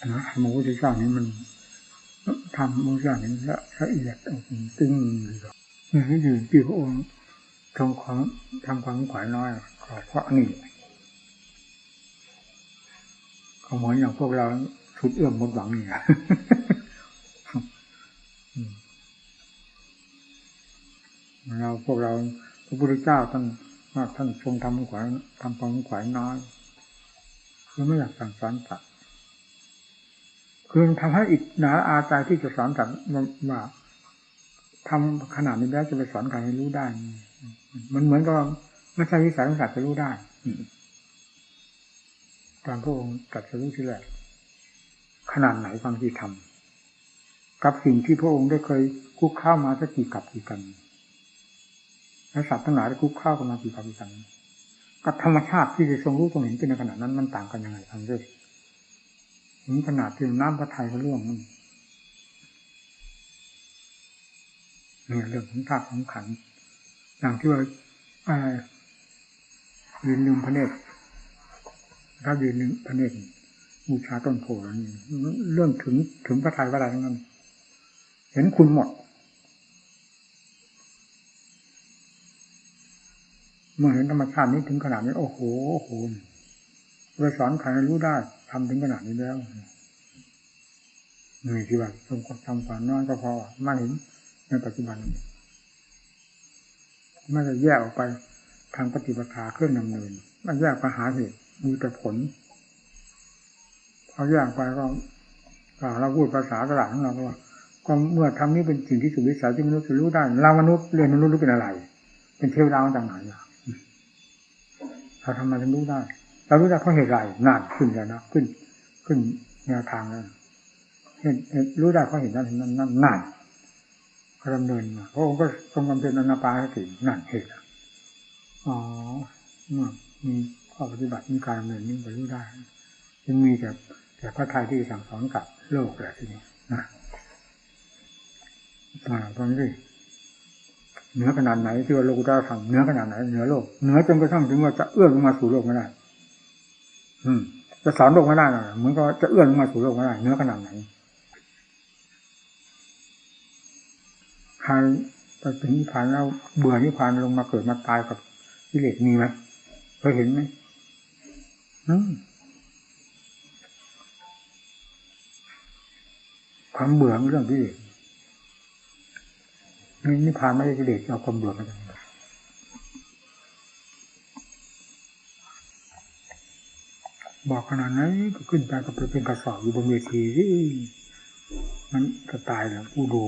นะธรรมะพุทธเจ้านี้มันทำมุทธเจ้านี้ละละเอียดจริงเลยนี่อยู่ที่พระองค์ทรงความทำความขวายน้อยก็เพราะนี่ขาเหมือนอย่างพวกเราสุดเอื้อมหมดหวังนี่นะเราพวกเราพระพุทธเจ้าท่านท่านทรงทำขวายทำความขวายน้อยคือไม่อยากสั่งสอนสัตว คือทำให้อิจหนาอาใจที่จะสอนสัตว์ว่าทำขนาดนี้แล้วจะไปสอนใครให้รู้ได้ มันเหมือนกับไม่ใช่วิสัยของสัตว์จะรู้ได้ตามพระองค์ตรัสรู้ที่แรกขนาดไหนความที่ทำกับสิ่งที่พระองค์ได้เคยคุกเข้ามาสักกี่กับกี่กันและสัตว์ทั้งหลายได้คุกเข้ากันมากี่กับกี่กันกับธรรมชาติที่จะทรงรู้ทรงเห็นเป็นในขณะนั้นมันต่างกันยังไงทางด้วย ถึงขนาดที่น้ำพระไทยก็ร่วงเนี่ยเรื่องของธาตุของขันอย่างที่ว่ายืนลืมพระเนตรถ้ายืนลืมพระเนตรบูชาต้นโพนี่เรื่องถึงถึงพระไทยพระอะไรทั้งนั้น เห็นคุณหมด เมื่อเห็นธรรมชาตินี้ถึงขนาดนี้ โอ้โหโอ้โหไปสอนใครรู้ได้ ทำถึงขนาดนี้แล้วนี่ที่ว่าทรทำความน้อยก็พอมาเห็นในปัจจุบันไม่ได้แยกออกไปทางปฏิปทาเครื่องดำเนินมันแยกไปหาเหตุมีแต่ผลเอาแยกไปก็เราพูดภาษาตลาดของเราว่าก็เมื่อทำนี้เป็นสิ่งที่สุดวิสัยที่มนุษย์จะรู้ได้เรามนุษย์เรียนมนุษย์รู้เป็นอะไร เป็นเทวดามาจากไหนอะเราทำไมถึงรู้ได้ เรารู้ได้เพราะเหตุไรนั่นขึ้นแล้วนะขึ้น ขึ้นแนวทางแล้วเห็นรู้ได้เพราะเห็นนั้นนั่นนั่นนั่นก็ดำเนินมาพระองค์ก็ทรงบำเพ็ญอนาปานสตินั่นเหตุอ๋อมีข้อปฏิบัติมีการดำเนินนี้ไปรู้ได้ยังมีแต่แต่พระไทยที่สั่งสอนกับโลกแหละทีนี้นะอ่าตอนนี้เหนือขนาดไหนที่ว่าโลกุตตรธรรมเหนือขนาดไหนเหนือโลกเหนือจนกระทั่งถึงว่าจะเอื้อมลงมาสู่โลกไม่ได้ จะสอนโลกไม่ได้หรอกเหมือนก็จะเอื้อมลงมาสู่โลกไม่ได้เนื้อขนาดไหนใครไปถึงนิพพานแล้วเบื่อนิพพานลงมาเกิดมาตายกับกิเลสมีไหมเคยเห็นไหมความเบื่อเรื่องกิเลสนี่นิพพานไม่ใช่กิเลสเอาความเบื่อมาจากไหน บอกขนาดนั้นก็ขึ้นไปก็ไปเป็นกระสอบอยู่บนเวทีที่มันจะตายแล้วผู้ดู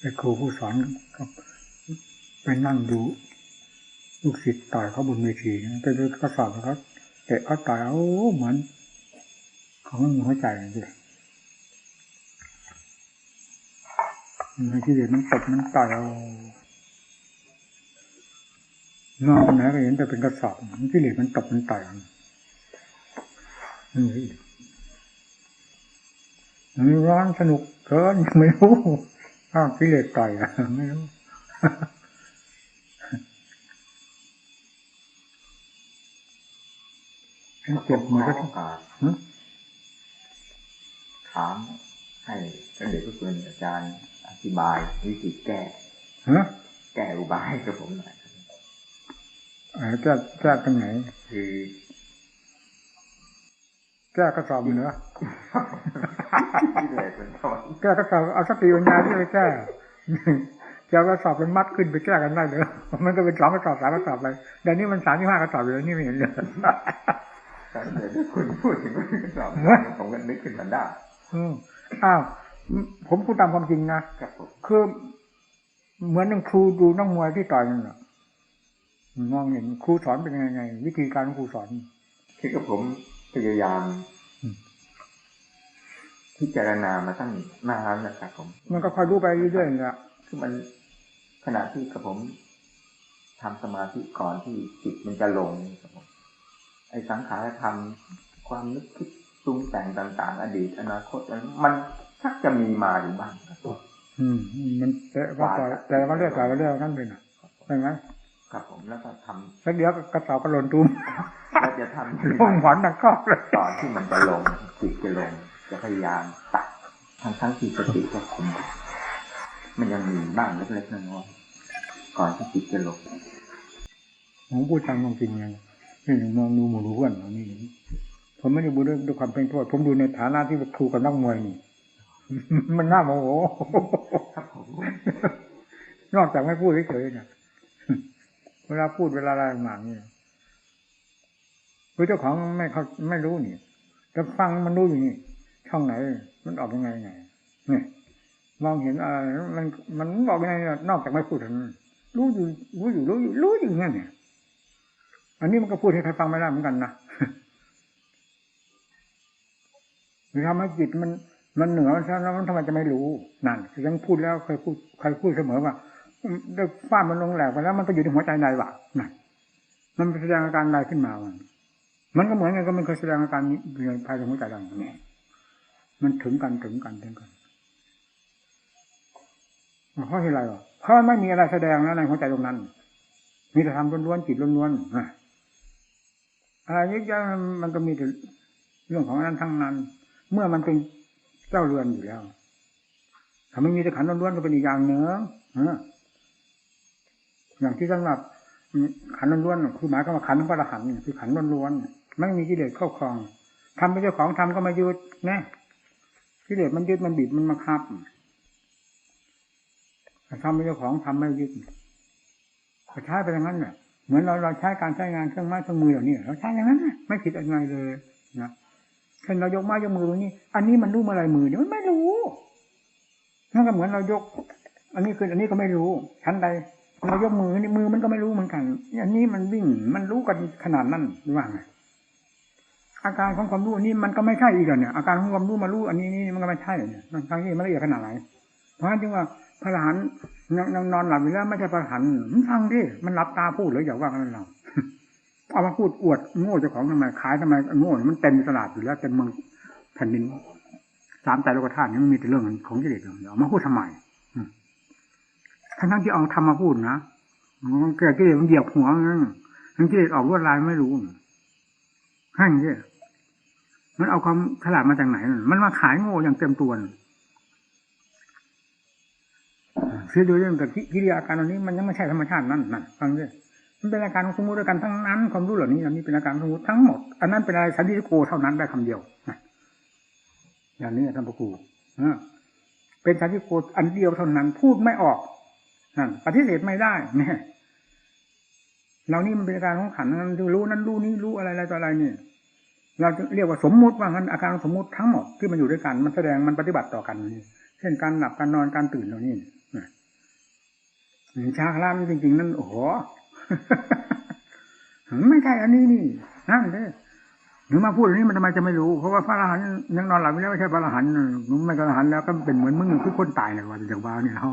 ไอ้ครูผู้สอนก็ไปนั่งดูลูกศิษย์ต่อยเขาบนเวทีไปดูกระสอบเขาเตะเขาต่อยโอ้เหมือนของมันหัวใจเลยมันที่เด็ดมันตบมันต่อยเอา นอกไหนก็เห็นแต่เป็นกระสอบมันที่เหลือมันตบมันต่อยนี่มันร้อนสนุกเกินยังไม่รู้อ้าวกิเลสต่อยอะไม่รู้เจ็บมือก็ต้องการถามให้ท่านเด็กผู้เป็นอาจารย์อธิบายวิธีแก้ฮะแก้อุบายให้กับผมหน่อยครับอ่า แก้แก้กันไหนคือแก้กระสอบเหนือที่เลยเป็นต้นแก้กระสอบเอาสติปัญญาที่ไปแก้จะเอากระสอบเป็นมัดขึ้นไปแก้กันได้เลยมันก็เป็นสองกระสอบสามกระสอบไปเดี๋ยวนี้มันสามที่ห้ากระสอบอยู่แล้วนี่ไม่เห็นเลยแต่เดี๋ยวถ้าคุณพูดถึงเรื่องสอบผมก็นึกขึ้นมาได้อืมอ้าวผมพูดตามความจริงนะครับผมคือเหมือนนังครูดูนักมวยที่ต่อยนั่นแหละ มองเห็นครูสอนเป็นยังไง วิธีการของครูสอนคือกับผมพยายามอืมพิจารณามาตั้งนานนะครับผม มันก็ค่อยรู้ไปเรื่อยๆนะคือมันขณะที่กับผมทำสมาธิก่อนที่จิตมันจะลงครับผมไอ้สังขารธรรมความนึกคิดปรุงแต่งต่าง ๆ อดีต อนาคตมันมันชักจะมีมาอยู่บ้างครับผมอืม มันแต่ว่าต่อยแต่ว่าเรื่อยต่อยว่าเรื่อยนั่นเป็นอะใช่ไหม ครับผมแล้วก็ทำสักเดียวก็กระสอบกระหล่นตุ้มแล้วจะทำลงหอนดังก็เลยตอนที่มันจะลงจิตจะลง จะพยายามตัดทั้งทั้งๆที่สติก็คุมมันยังมีบ้างเล็กๆน้อยๆก่อนที่จิตจะลงผมพูดตามความจริงไงนี่มองดูหมู่ดูเพื่อนเรานี่ผมไม่ได้ดูด้วยด้วยความเป็นโทษ ผมดูในฐานะที่เป็นครูกับนักมวยนี่ มันน่าโมโหครับผมนอกจากไม่พูดเฉยๆเนี่ย เวลาพูดเวลาอะไรมาเนี่ยคือเจ้าของไม่เขาไม่รู้นี่แต่ฟังมันรู้อยู่นี่ช่องไหน มันออกยังไงไงเนี่ยมองเห็นอะไรมันมันบอกยังไงนอกจากไม่พูดเท่านั้นรู้อยู่รู้อยู่รู้อยู่รู้อยู่งั้นเนี่ย อันนี้มันก็พูดให้ใครฟังไม่ได้เหมือนกันนะหรือทำให้จิตมันมันเหนือมันแล้วมันทำไมจะไม่รู้นั่นยังพูดแล้วเคยพูดเคยพูดเสมอว่า ด้ฟาดมันลงแหลกไปแล้ว มันไปอยู่ในหัวใจใดวะนั่นมันแสดงอาการใดขึ้นมามันมันก็เหมือนกันก็มันเคยแสดงอาการนี้อยู่ภายในหัวใจเราเนี่ยมันถึงกันถึงกันถึงกันเพราะอะไรวะเพราะไม่มีอะไรแสดงแล้วในหัวใจตรงนั้น มีแต่ทำล้วนๆจิตล้วนๆนะอะไรเยอะแยะมันก็มีแต่เรื่องของนั้นทั้งนั้น เมื่อมันเป็นเจ้าเรือนอยู่แล้วถ้าไม่มีแต่ขันล้วนๆก็เป็นอีกอย่างเนื้อ อย่างที่สำหรับขันล้วนๆคือหมายความว่าขันของพระอรหันต์คือขันล้วนๆไม่มีกิเลสครอบครองทำเป็นเจ้าของทำก็มายึดนะกิเลสมันยึดมันบีบมันมาคับทำเป็นเจ้าของทำไม่ยึดก็ใช้ไปอย่างนั้นเนี่ยเหมือนเราเราใช้การใช้งานเครื่องไม้เครื่องมือเหล่านี้เราใช้อย่างนั้นไม่ผิดอะไรเลยนะเช่นเรายกไม้ยกมือตรงนี้ อันนี้มันรู้เมื่อไรมือเดี๋ยมันไม่รู้นั่นก็เหมือนเรายก อันนี้คืออันนี้ก็ไม่รู้ชั้นใด เรายกมือนี่มือมันก็ไม่รู้เหมือนกันอันนี้มันวิ่งมันรู้กันขนาดนั้นหรือว่าไงอาการของความรู้นนี้มันก็ไม่ใช่อีกแล้วเนี่ยอาการของความรู้มารู้อันนี้นี่มันก็ไม่ใช่เนี่ยทั้งที่มันละเอียดขนาดไหนเพราะฉะนั้นจึงว่าพระหันนอนหลับอยู่แล้วไม่ใช่พระหันมันฟังดิมันหลับตาพูดเลยออย่าว่ากันเราเอามาพูดอวดโง่เจ้าของทำไมขายทำไมโง่มันเต็มตลาดอยู่แล้วเต็มเมืองแผ่นดินสามใจโลกธาตุนี่มันมีแต่เรื่องของกิเลสอย่างเดียวมาพูดทำไม ทั้งทั้งที่เอาทำมาพูดนะมันเกิดกิเลสมันเหยียบหัวนั่นทั้งกิเลสออกลวดลายไม่รู้แค่นี้มันเอาความฉลาดมาจากไหน มันมาขายโง่อย่างเต็มตัวคือดูเรื่องแต่กิริยาการเหล่านี้มันยังไม่ใช่ธรรมชาตินั่นนั่นฟังด้วยมันเป็นอาการของสมมติด้วยกันทั้งนั้นความรู้เหล่านี้อันนี้เป็นอาการสมมติทั้งหมด อันนั้นเป็นอะไรสันติโกเท่านั้นได้คำเดียวอย่างนี้ท่านพระครูเป็นสันติโกอันเดียวเท่านั้น พูดไม่ออก ปฏิเสธไม่ได้เนี่ยเรานี่มันเป็นอาการของขันนั้นรู้นั้นรู้นี้รู้อะไรอะไรต่ออะไรเนี่ย เราจะเรียกว่าสมมุติว่างั้นอาการสมมุติทั้งหมดที่มันอยู่ด้วยกันมันแสดงมันปฏิบัติต่อกันนี่เช่นการหลับการนอนการตื่นเหล่านี้ชาคลามจริง ๆ นั่นโอ้โหไม่ใช่อันนี้นี่นั่นเลยหรือมาพูดอันนี้มันทำไมจะไม่รู้ เพราะว่าพระอรหันต์ยังนอนหลับไม่แล้วไม่ใช่พระอรหันต์หนูไม่พระอรหันต์แล้วก็เป็นเหมือนมึงคือคนตายเลยว่าจากบ้าเนี่ยเขา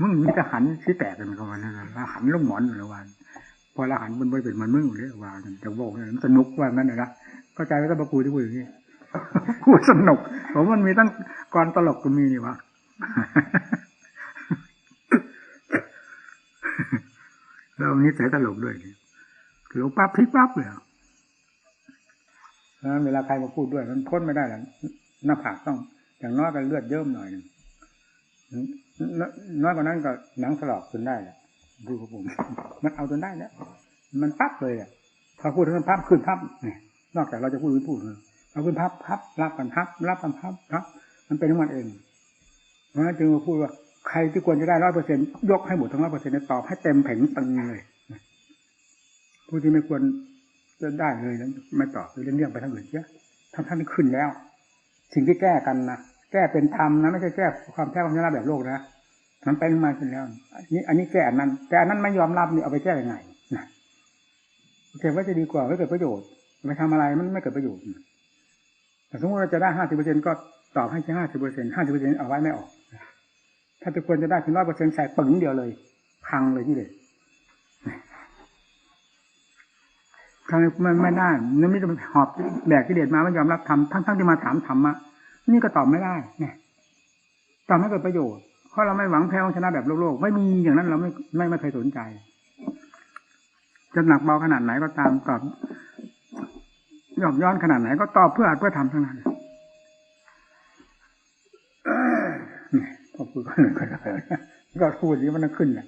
มึงมีทหารที่แตกกันกันวันนั้นละหันลูกหมอนหรือวันพอละหันมันไปเป็นมันมึงเลยว่าจะบอกเนี่ยสนุกว่างั้นนะเข้าใจว่าต้องมาคุยที่คุยอย่างนี้พูดสนุกผมมันมีตั้งกรตลกก็มีนี่วะแล้วนี้ใส่ตลกด้วยหลงปั๊บพลิกปั๊บเลยแล้วเวลาใครมาพูดด้วย มันพ้นไม่ได้หรอกหน้าผากต้องอย่างน้อยก็เลือดเยิ้มหน่อยหนึ่ง น้อยกว่านั้นก็หนังถลอกจนได้แหละดูของผมมันเอาจนได้แล้วมันปั๊บเลยอะพอพูดถึงปั๊บขึ้นปั๊บเนี่ยนอกจากเราจะพูดหรือพูดเอาขึ้นพับพับรับกันพับรับกันพับพับ มันเป็นของมันเองเพราะฉะนั้นจึงมาพูดว่าใครที่ควรจะได้ร้อยเปอร์เซ็นยกให้หมดทั้งร้อยเปอร์เซ็นต์ตอบให้เต็มแผงตึงเลยผู้ที่ไม่ควรจะได้เลยนั้นไม่ตอบเรื่องเรื่องไปทั้งอื่นเยอะทั้งท่านขึ้นแล้ว สิ่งที่แก้กันนะ แก้เป็นธรรมนะไม่ใช่แก้ความแก้ความชนะแบบโลกนะมันเป็นมาขึ้นแล้วนี่อันนี้แก้อันนั้น แต่อันนั้นไม่ยอมรับนี่เอาไปแก้ยังไงนะเก็บไว้จะดีกว่าไม่เกิดประโยชน์ไปทำอะไรมันไม่เกิดประโยชน์แต่สมมติเราจะได้ห้าสิบเปอร์เซ็นก็ตอบให้แค่ห้าสิบเปอร์เซ็นห้าสิบเปอร์เซ็นเอาไว้ไม่ออก ถ้าจะควรจะได้ถึงร้อยเปอร์เซ็นใส่ปึงเดียวเลย พังเลยที่เลยทำไมันไม่ได้นั่นไม่ต้องหอบแบกที่เด็ดมาไม่ยอมรับทำทั้งทั้งที่มาถามธรรมะ นี่ก็ตอบไม่ได้เนี่ยตอบไม่เกิดประโยชน์เพราะเราไม่หวังแพ้ชนะแบบโลกโลกไม่มีอย่างนั้นเราไม่ไม่ไม่เคยสนใจจะหนักเบาขนาดไหนก็ตามตอบยอกย้อนขนาดไหนก็ตอบเพื่ออัดเพื่อทำทั้งนั้นพอพูดก็หนึ่งก็เลยก็พูดนี้มันขึ้นแหละ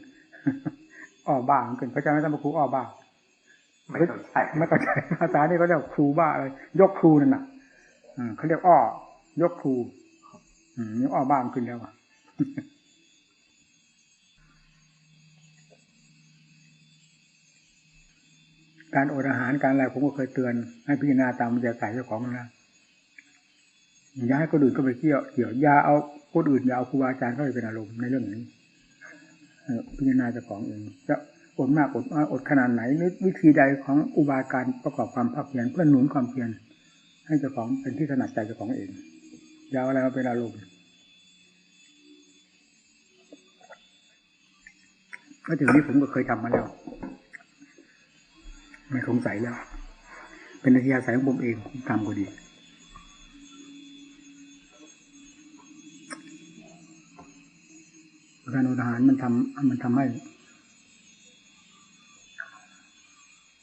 อ้อบ้ามันขึ้นพระเจ้าไม่ต้องมาครูอ้อบ้าไม่เข้าใจไม่เข้าใจภาษานี่เขาเรียกครูบ้าเลยยกครูนั่นน่ะอืมเขาเรียกอ้อ ยกครูอืมนี่อ้อบ้ามันขึ้นแล้วอะการอดอาหารการอะไรผมก็เคยเตือน ให้พิจารณาตามมันจะใส่เจ้าของมันนะอย่าให้คนอื่นก็ไปเกี่ยวเกี่ยวอย่าเอาคนอื่นอย่าเอาครูบาอาจารย์เข้าไปเป็นอารมณ์ในเรื่องนี้เออพิจารณาเจ้าของเองจะอดมากอดน้อยอดขนาดไหนหรือวิธีใดของอุบายการประกอบความภาคเพียรเพื่อหนุนความเพียรให้เจ้าของเป็นที่ถนัดใจเจ้าของเองอ ยาเอาอะไรมาเป็นอารมณ์ก็ถึงนี้ผมก็เคยทำมาแล้ว ไม่สงสัยแล้ว เป็นอาชีพสายของผมเองผมทำก็ดี การอดอาหารมันทำมันทำให้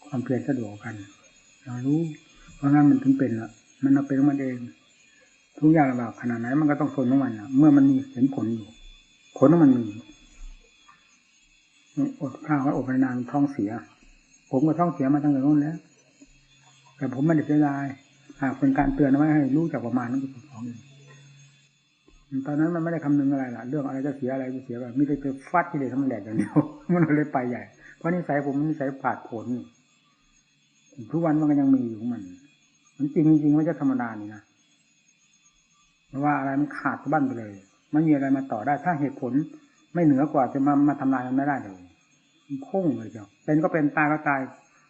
ความเพียรสะดวกกัน เรารู้ เพราะงั้นมันถึงเป็นละมันเอาเป็นของมันเอง ทุกอย่างลำบากขนาดไหนมันก็ต้องทนของมันละเมื่อมันมีเห็นผลอยู่ ผลของมันมีอดข้าวอดนานท้องเสีย ผมก็ท้องเสียมาตั้งแต่นู้นแล้ว แต่ผมไม่ได้เสียดายหากเป็นการเตือนไว้ให้รู้จักประมาณนั้นก็เป็นของตอนนั้นมันไม่ได้คำนึงอะไรล่ะ เรื่องอะไรจะเสียอะไรจะเสียแบบมิได้ไปฟัดที่เด็กทั้งแหลกอย่างเดียวมันเลยไปใหญ่ เพราะนิสัยผมมันนิสัยผาดผลทุกวันมันก็ยังมีอยู่ของมัน มันจริงจริงไม่ใช่ธรรมดานี่นะ ว่าอะไรมันขาดสะบั้นไปเลย ไม่มีอะไรมาต่อได้ ถ้าเหตุผลไม่เหนือกว่าจะมามาทำลายมันไม่ได้เลยพุ่งเลยเจ้าเป็นก็เป็นตายก็ตาย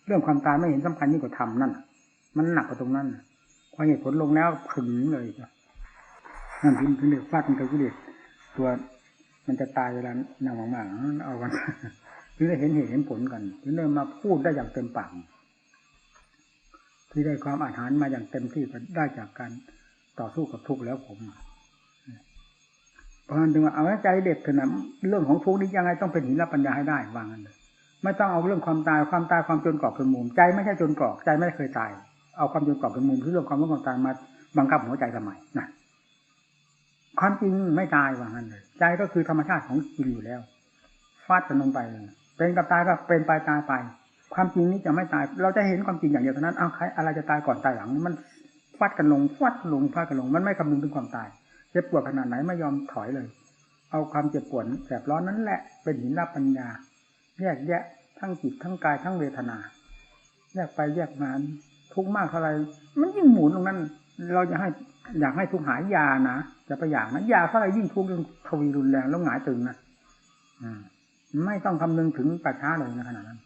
เรื่องความตายไม่เห็นสำคัญยิ่งกว่าทำนั่นมันหนักกว่าตรงนั้นพอเหตุผลลงแล้วขึงเลยเจ้านั่นถึงถึงเรียกฟาดมันกับกิเลสตัวมันจะตายเวลานั่งมากๆเอากันถึงได้เห็นเหตุเห็นผลกันถึงได้มาพูดได้อย่างเต็มปากที่ได้ความอาหารมาอย่างเต็มที่ก็ได้จากการ ต่อสู้กับทุกข์แล้วผมเพราะฉะนั้นถึงว่าเอาใจเด็ดเถอะนะเรื่องของทุกข์นี้ยังไงต้องเป็นหินรับปัญญาให้ได้วางกันเลยไม่ต้องเอาเรื่องความตายความตายความจนกรอบเป็นมุมใจไม่ใช่จนกรอบใจไม่เคยตาย เอาความจนกรอบเป็นมุมที่เรื่องความรู้ความตายมาบังคับหัวใจทำไมนะความจริงไม่ตายว่างั้นเลยใจก็คือธรรมชาติของจริงอยู่แล้วฟาดกันลงไปเป็นกับตายก็เป็นไปตายไป ความจริงนี้จะไม่ตาย เราจะเห็นความจริงอย่างเดียวเท่านั้นเอาใครอะไรจะตายก่อนตายหลัง มัน ฟาดกันลงฟาดลงฟาดกันลง มันไม่คำนึงถึงความตายเจ็บปวดขนาดไหนไม่ยอมถอยเลย เอาความเจ็บปวดแสบร้อนนั้นแหละเป็นหินรับปัญญา แยกแยะทั้งจิตทั้งกายทั้งเวทนา แยกไปแยกมาทุกมากเท่าไรมันยิ่งหมุนตรงนั้น เราจะให้อยากให้ทุกหายยานะจะไปอย่างนะยาเท่าไรยิ่งทุกข์ยิ่งทวีรุนแรงแล้วหงายตึงนะอืมไม่ต้องคำนึงถึงปัจฉาเลยนะขนาดนั้น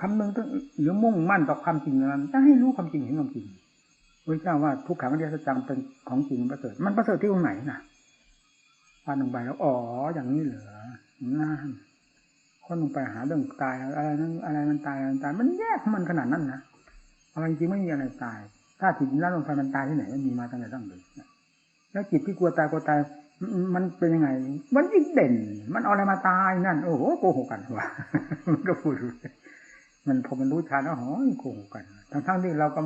คำนึงต้องหรือมุ่งมั่นต่อความจริงนั้นจะให้รู้ความจริงเห็นความจริง พระเจ้าว่าทุกขังอริยสัจจังเป็นของจริงประเสริฐมันประเสริฐที่ตรงไหนน่ะพาลงไปแล้วอ๋ออย่างนี้เหรอนั่นคนลงไปหาเรื่องตายอะไรนั้นอะไรมันตายอะไรมันตาย มันแยกมันขนาดนั้นนะอะไรจริงไม่มีอะไรตาย ถ้าจิตนั้นลงไปมันตายที่ไหนมันมีมาตั้งแต่ตั้งเดิมแล้วจิตที่กลัวตายกลัวตายมันเป็นยังไง มันยิ่งเด่น มันเอาอะไรมาตายนั่น โอ้โหโกหกกันว่ะมันก็พูดมันพอมันรู้ชาแล้วโอ้โกหกกัน ทั้งทั้งที่เราก็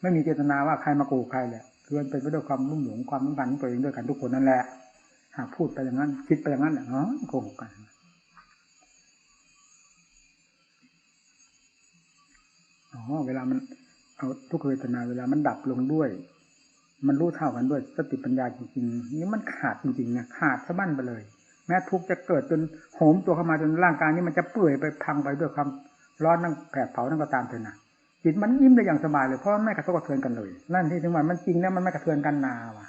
ไม่มีเจตนาว่าใครมาโกหกใครแหละคือมันเป็นไปด้วยความรุ่มหลงความมุ่งมั่นของตัวเองด้วยกันทุกคนนั่นแหละหากพูดไปอย่างนั้น คิดไปอย่างนั้นเนาะโกหกกันอ๋อเวลามันเอาทุกเวทนาเวลามันดับลงด้วย มันรู้เท่ากันด้วยสติปัญญาจริงๆนี่มันขาดจริงๆนะขาดสะบั้นไปเลย แม้ทุกจะเกิดจนโหมตัวเข้ามาจนร่างกายนี้มันจะเปื่อยไปพังไปด้วยความร้อนนั่งแผดเผานั่งก็ตามเถอะนะ จิตมันยิ้มได้อย่างสบายเลยเพราะไม่กระทบกระเทือนกันเลย นั่นที่ถึงว่ามันจริงแล้วมันไม่กระเทือนกันนาว่ะ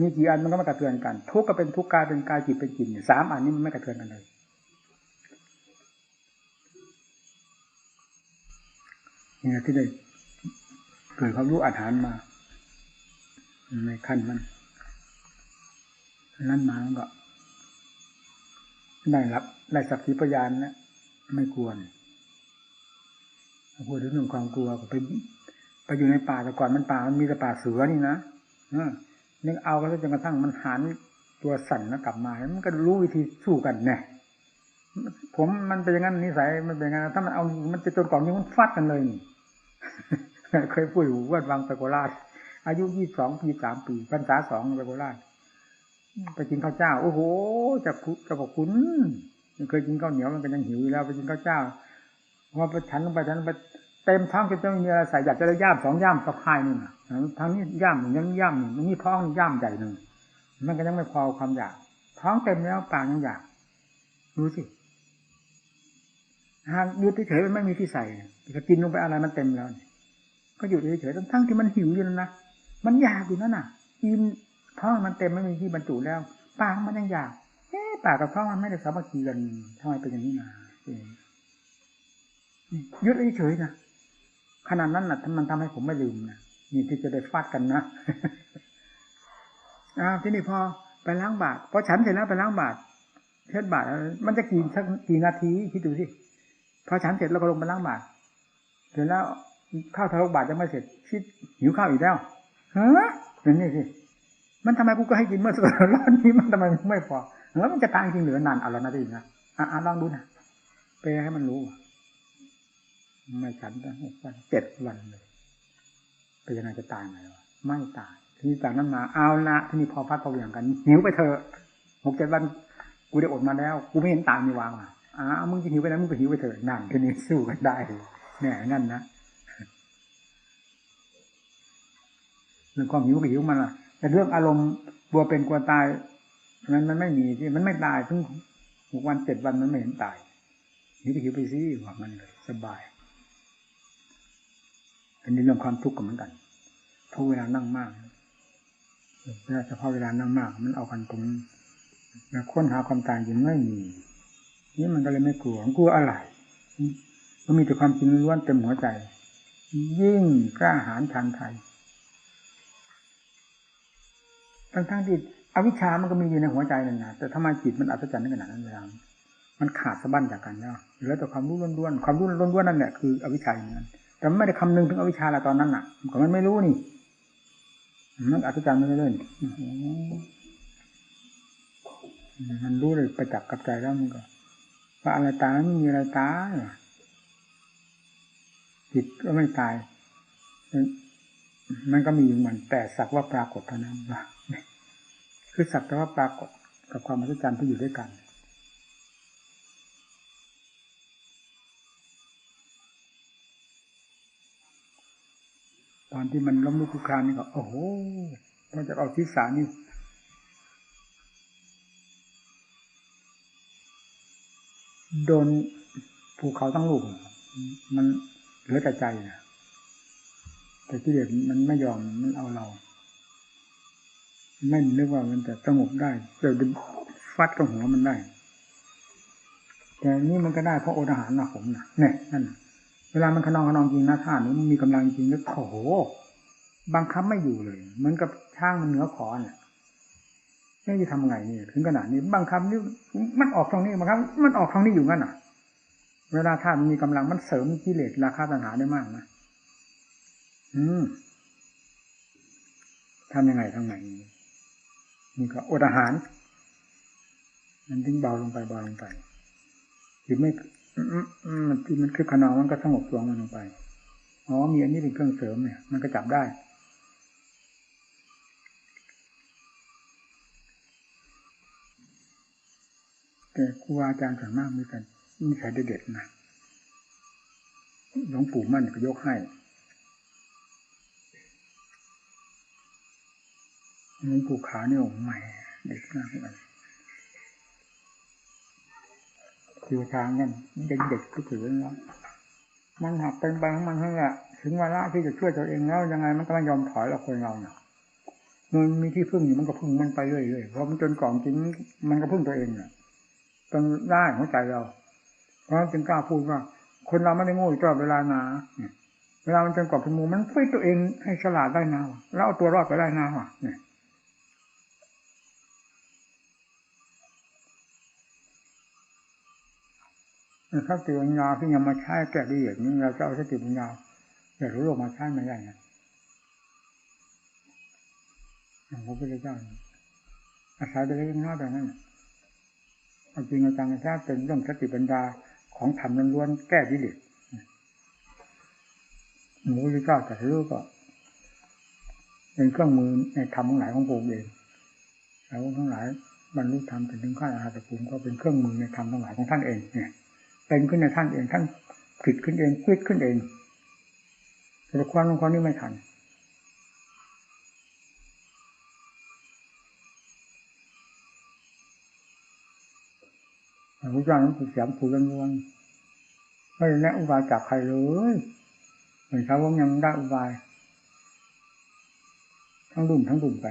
มีกี่อันมันก็ไม่กระเทือนกัน ทุกก็เป็นทุกกายเป็นกายจิตเป็นจิตสามอันนี้มันไม่กระเทือนกันเลย นี่ที่ได้เกิดความรู้อาหารมา ในขั้นมันนั้นมาก็ได้รับได้สักขีพยานนะไม่ควร พูดถึงเรื่องความกลัวก็ไปไปอยู่ในป่าแต่ก่อนมันป่ามันมีแต่ป่าเสือนี่นะนึกเอาก็จนกระทั่งมันหันตัวสั่นแล้วกลับมา มันก็รู้วิธีสู้กันแน่ผมมันเป็นอย่างนั้นนิสัยมันเป็นอย่างนั้นถ้ามันเอามันจะจนกล่องนี้มันฟัดกันเลยนี่เคยพูดอยู่ว่าวังไปโคราช อายุยี่สองปีสามปีพรรษาสองไปโคราชไปกินข้าวเจ้า โอ้โหจะจะบอกคุณเคยกินข้าวเหนียวมันก็ยังหิวอยู่แล้วไปกินข้าวเจ้า พอไปฉันลงไปฉันไปเต็มท้องจะต้องมีอะไรใส่อยากจะได้ย่ามสองย่ามสะพายนี่นะทั้งนี้ย่ามหนึ่งยังย่ามหนึ่งนี่ท้องย่ามใหญ่หนึ่งมันก็ยังไม่พอความอยาก ท้องเต็มแล้วปากยังอยากดูสิหากหยุดเฉยๆมันไม่มีที่ใส่จะกินลงไปอะไรมันเต็มแล้วก็หยุดเฉยๆทั้งที่มันหิวอยู่นะมันอยากอยู่นั่นน่ะกินท้องมันเต็มไม่มีที่บรรจุแล้วปากมันยังอยากเอ๊ปากกับท้องมันไม่ได้สามัคคีกันทำไมเป็นอย่างนี้มา ยุดเฉยๆนะขนาดนั้นน่ะมันทำให้ผมไม่ลืมนะนี่ที่จะได้ฟาดกันนะอ้าวที่นี่พอไปล้างบาตรพอฉันเสร็จแล้วไปล้างบาตรเทศบาตรมันจะกี่สักกี่นาทีคิดดูสิพอฉันเสร็จเราก็ลงไปล้างบาตรเสร็จแล้วข้าวทารกบาตรจะไม่เสร็จคิดหิวข้าวอีกแล้วเฮ้ยเป็นนี่สิมันทำไมกูก็ให้กินเมื่อสักร้อนนี้มันทำไมไม่พอเฮ้ยมันจะตายจริงหรือนานเอาแล้วนะดินะอะลองดูนะไปให้มันรู้ ไม่ฉันตั้งหกวันเจ็ดวันเลยเป็นยังไงจะตายไหมวะไม่ตายทีนี้จากนั้นมาเอาละทีนี้พอพัดพอเหวี่ยงกันหิวไปเถอะหกเจ็ดวันกูได้อดมาแล้ว กูไม่เห็นตายมีวางอะอ้ามึงจะหิวไปแล้วมึงก็หิวไปเถอะนั่นทีนี้สู้กันได้เนี่ยนั่นนะเรื่องความหิวก็หิวมันล่ะ แต่เรื่องอารมณ์บัวเป็นกลัวตายมันมันไม่มีที่มันไม่ตายถึงหกวันเจ็ดวันมันไม่เห็นตายหิวก็หิวไปซิว่ามันเลยสบาย อันนี้เรื่องความทุกข์ก็เหมือนกันพอเวลานั่งมากเฉพาะเวลานั่งมาก มันเอากันตรงค้นหาความตายยังไม่มี นี่มันก็เลยไม่กลัวกลัวอะไรมันมีแต่ความจริงล้วนเต็มหัวใจ ยิ่งกล้าหาญชันไทยทั้งๆที่อวิชามันก็มีอยู่ในหัวใจนั่นนะแต่ทำไมจิตมันอัศจรรย์ขนาดนั้นเวลามันขาดสะบั้นจากกันแล้วเหลือแต่ความรู้ล้วนๆความรู้ล้วนๆนั่นแหละคืออวิชาอย่างนั้น แต่ไม่ได้คำนึงถึงอวิชชาละตอนนั้นน่ะก็มันไม่รู้นี่มันอัศจรรย์ไม่ได้เล่นมันรู้เลยประจักษ์กับใจแล้วมันก็ว่าอะไรตายไม่มีอะไรตายจิตก็ไม่ตาย มันก็มีอยู่มันแต่สักว่าปรากฏเท่านั้นว่าคือสักแต่ว่าปรากฏกับความอัศจรรย์ที่อยู่ด้วยกัน ตอนที่มันล้มลุกคลุกคลานนี่ก็โอ้โหมันจะเอาทิศานี่โดนภูเขาตั้งลูก มันเหลือแต่ใจนะแต่ที่เด็ดมันไม่ยอมมันเอาเรา ไม่นึกว่ามันจะสงบได้จะดึงฟัดกับหัวมันได้ แต่นี่มันก็ได้เพราะโอทหารนะผมนะเนี่ยนั่น เวลามันขนองขนองจริงนะท่านนี้มันมีกำลังจริงแล้วโอ้โหบังคับไม่อยู่เลย เหมือนกับช่างมันเหนือขอเนี่ยนี่จะทำไงนี่ถึงขนาดนี้บังคับนี่มันออกทางนี้บังคับ มันออกทางนี้อยู่งั้นอะ เวลาท่านมีกำลังมันเสริมกิเลสราคาตัณหาได้มากนะอืมทำยังไงทางไหนนี่ก็อดอาหาร มันทิ้งเบาลงไปเบาลงไปหรือไม่ มันที่มันคือขนองมันก็สงบตัวมันลงไปอ๋อมีอันนี้เป็นเครื่องเสริมเนี่ย มันก็จับได้แต่ครูอาจารย์ส่วนมากมีแต่นิสัยเด็ดๆนะหลวงปู่มั่นก็ยกให้หลวงปู่ขาเนี่ยโอ้ใหม่เด็กมากเลย คือทางนั้นเด็กเด็กก็ถือแล้วมันหักเป็นบางมันเท่านั้นแหละถึงเวลาที่จะช่วยตัวเองแล้วยังไงมันก็ไม่ยอมถอยเราคนเราเนี่ยมันมีที่พึ่งอยู่มันก็พึ่งมันไปเรื่อยๆเพราะมันจนกล่องจริงมันก็พึ่งตัวเองเนี่ยต้องได้หัวใจเรา เพราะจึงกล้าพูดว่า คนเราไม่ได้โง่ตลอดเวลานาเวลามันจนกล่องเป็นมูมันฝึกตัวเองให้ฉลาดได้นาแล้วเอาตัวรอดไปได้นาว่ะเนี่ย สติปัญญาที่ยังมาใช้แก้ดีอย่างนี้เราจะเอาสติปัญญาแต่รู้โลกมาใช้ไม่ได้ไงอย่างพระพุทธเจ้าอาศัยไปเล็กน้อยแบบนั้นเอาจริงเอาจังถ้าเป็นเรื่องสติปัญญาของธรรมล้วนแก้กิเลสหมูที่เจ้าจัดรู้ก็เป็นเครื่องมือในธรรมทั้งหลายของพระองค์เองแล้วทั้งหลายบรรลุธรรมถึงถึงขั้นอรหัตภูมิก็เป็นเครื่องมือในธรรมทั้งหลายของท่านเองเนี่ย เป็นขึ้นในท่านเองท่านผิดขึ้นเองคิดขึ้นเองแต่ความของเขานี่ไม่ทันพระพุทธเจ้านั้นถูกเสียมผูกกันวนไม่ได้แนะอุบายจากใครเลยเหมือนชาววงยังได้อุบาย ทั้งรุ่นทั้งรุ่นไป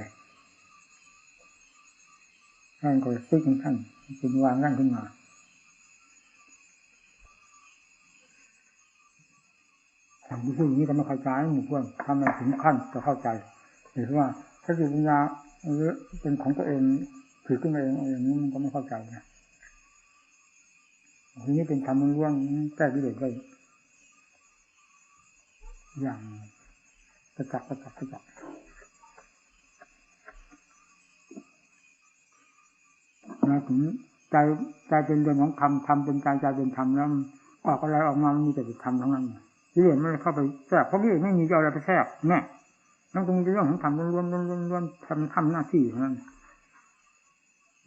ท่านก็ซึกของท่านเป็นวางร่างขึ้นมาทำที่ พูดอย่างนี้ก็ไม่เข้าใจหมู่เพื่อนทำไมถึงขั้นจะเข้าใจหรือว่าถ้าจิตวิญญาณเป็นของตัวเองถือขึ้นมาเองอย่างนี้มันก็ไม่เข้าใจนะทีนี้เป็นธรรมล้วนแก้กิเลสได้อย่างกระจับกระจับกระจับมาถึงใจใจเป็นเรื่องของธรรมธรรมเป็นใจใจเป็นธรรมแล้วออกอะไรออกมามันมีแต่ธรรมทั้งนั้น กิเลสไม่เข้าไปแทรกเพราะกิเลสไม่มีจะอะไรไปแทรกแน่นั่นตรงนี้เรื่องของธรรมล้วนล้วนล้วนทำทำหน้าที่เท่านั้น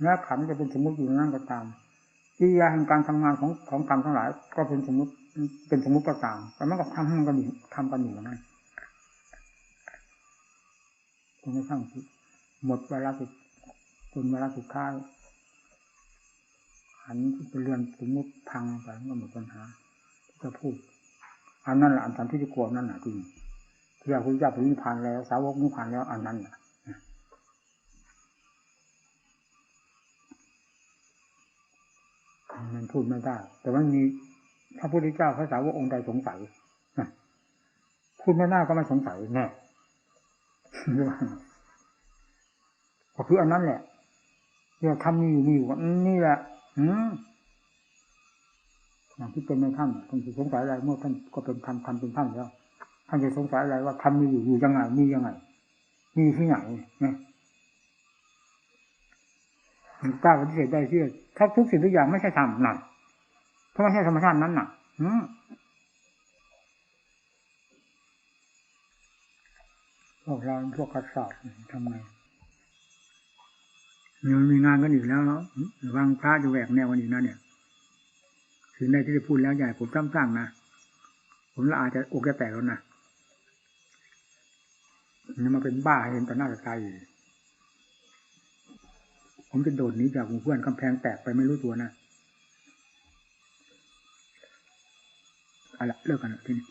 แล้วขันจะเป็นสมมติอยู่นั่นก็ตามกิริยาแห่งการทำงานของของธรรมทั้งหลาย ก็เป็นสมมติเป็นสมมติก็ตามแต่มันก็ทำให้มันกันอยู่ทำกันอยู่นั่นจนกระทั่งหมดเวลาสุดจนเวลาสุดท้ายอันที่เป็นเรือนสมมติพังไปก็หมดปัญหาจะพูด อันนั้นแหละอันทันที่จะกลัวนั่นแหละจริงที่พระพุทธเจ้าถึงนิพพานแล้วสาวกนิพพานแล้วอันนั้นแหละมันพูดไม่ได้ แต่ว่ามีพระพุทธเจ้าพระสาวกองค์ใดสงสัยพูดไม่ได้ก็ไม่สงสัยแน่ก็คืออันนั้นแหละเรื่องทำมีอยู่มีอยู่นี่แหละ อืม อย่างที่เป็นในท่านท่านจะสงสัยอะไรเมื่อท่านก็เป็นธรรมทำเป็นท่านแล้วท่านจะสงสัยอะไรว่าทำมีอยู่อยู่ยังไงมียังไงมีที่ไหนเนี่ยกล้าปฏิเสธได้ที่ถ้าทุกสิ่งทุกอย่างไม่ใช่ธรรมนั่นเพราไม่ใช่ธรรมชาตินั้นน่ะอืมพวกเราพวกกระสอบทำไงมันมีงานกันอีกแล้วเนาะวางพระจะแหวกแนวกันอีกนะเนี่ย ถึงในที่ได้พูดแล้วใหญ่ผมตั้งนะ ผมละอาจจะอกจะแตกแล้วนะนี่มาเป็นบ้าเห็นต่อหน้าต่อตาอยู่ผมจะโดดหนีจากหมู่เพื่อนกำแพงแตกไปไม่รู้ตัวนะเอาละเลิกกันที่นี่